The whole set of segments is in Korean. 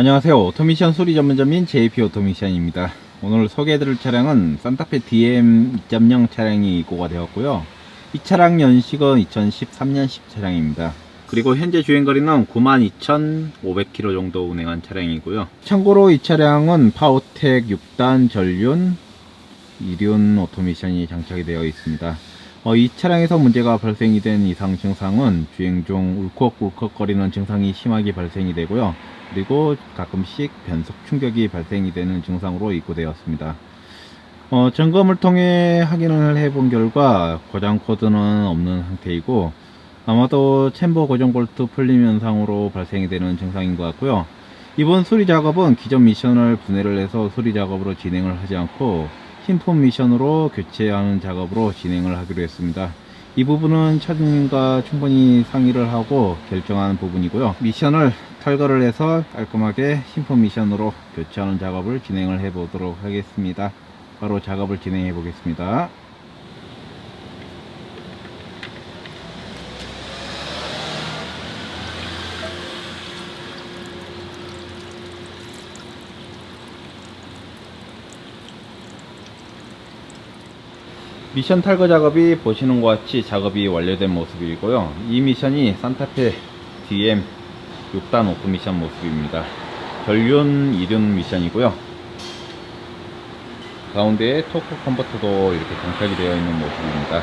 안녕하세요. 오토미션 수리 전문점인 JP 오토미션입니다. 오늘 소개해드릴 차량은 산타페 DM 2.0 차량이 입고가 되었고요. 이 차량 연식은 2013년 10 차량입니다. 그리고 현재 주행거리는 92,500km 정도 운행한 차량이고요. 참고로 이 차량은 파워텍 6단 전륜 이륜 오토미션이 장착이 되어 있습니다. 어, 이 차량에서 문제가 발생이 된 이상 증상은 주행 중 울컥울컥거리는 증상이 심하게 발생이 되고요. 그리고 가끔씩 변속 충격이 발생이 되는 증상으로 입고되었습니다. 어, 점검을 통해 확인을 해본 결과 고장 코드는 없는 상태이고 아마도 챔버 고정 볼트 풀림 현상으로 발생이 되는 증상인 것 같고요. 이번 수리 작업은 기존 미션을 분해를 해서 수리 작업으로 진행을 하지 않고 신품 미션으로 교체하는 작업으로 진행을 하기로 했습니다. 이 부분은 차주님과 충분히 상의를 하고 결정한 부분이고요. 미션을 탈거를 해서 깔끔하게 신품 미션으로 교체하는 작업을 진행을 해 보도록 하겠습니다. 바로 작업을 진행해 보겠습니다. 미션 탈거 작업이 보시는 것 같이 작업이 완료된 모습이고요. 이 미션이 산타페 DM 6단 오프 미션 모습입니다. 전륜 2륜 미션이고요. 가운데에 토크 컨버터도 이렇게 장착이 되어 있는 모습입니다.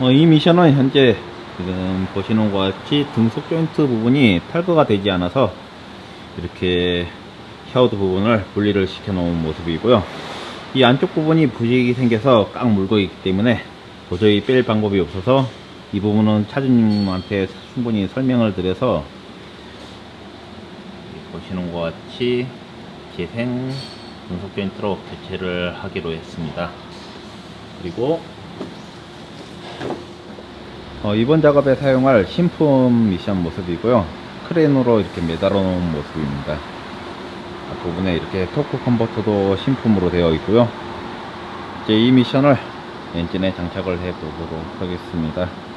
어, 이 미션은 현재 지금 보시는 것 같이 등속 조인트 부분이 탈거가 되지 않아서 이렇게 샤우드 부분을 분리를 시켜 놓은 모습이고요. 이 안쪽 부분이 부식이 생겨서 꽉 물고 있기 때문에 도저히 뺄 방법이 없어서 이 부분은 차주님한테 충분히 설명을 드려서 보시는 것 같이 재생 등속 조인트로 교체를 하기로 했습니다. 그리고 어, 이번 작업에 사용할 신품 미션 모습이고요. 크레인으로 이렇게 매달아 놓은 모습입니다. 부분에 이렇게 토크 컨버터도 신품으로 되어 있고요. 이제 이 미션을 엔진에 장착을 해 보도록 하겠습니다.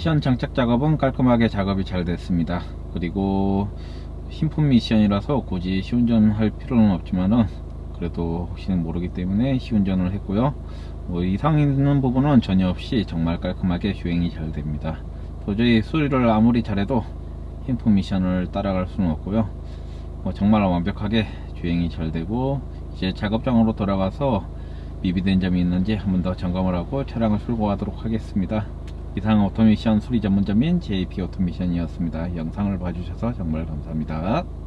미션 장착 작업은 깔끔하게 작업이 잘 됐습니다. 그리고 신품 미션이라서 굳이 시운전할 필요는 없지만은 그래도 혹시는 모르기 때문에 시운전을 했고요. 뭐 이상 있는 부분은 전혀 없이 정말 깔끔하게 주행이 잘 됩니다. 도저히 수리를 아무리 잘해도 신품 미션을 따라갈 수는 없고요. 뭐 정말 완벽하게 주행이 잘 되고 이제 작업장으로 돌아가서 미비된 점이 있는지 한 번 더 점검을 하고 차량을 출고하도록 하겠습니다. 이상 오토미션 수리 전문점인 JP 오토미션이었습니다. 영상을 봐주셔서 정말 감사합니다.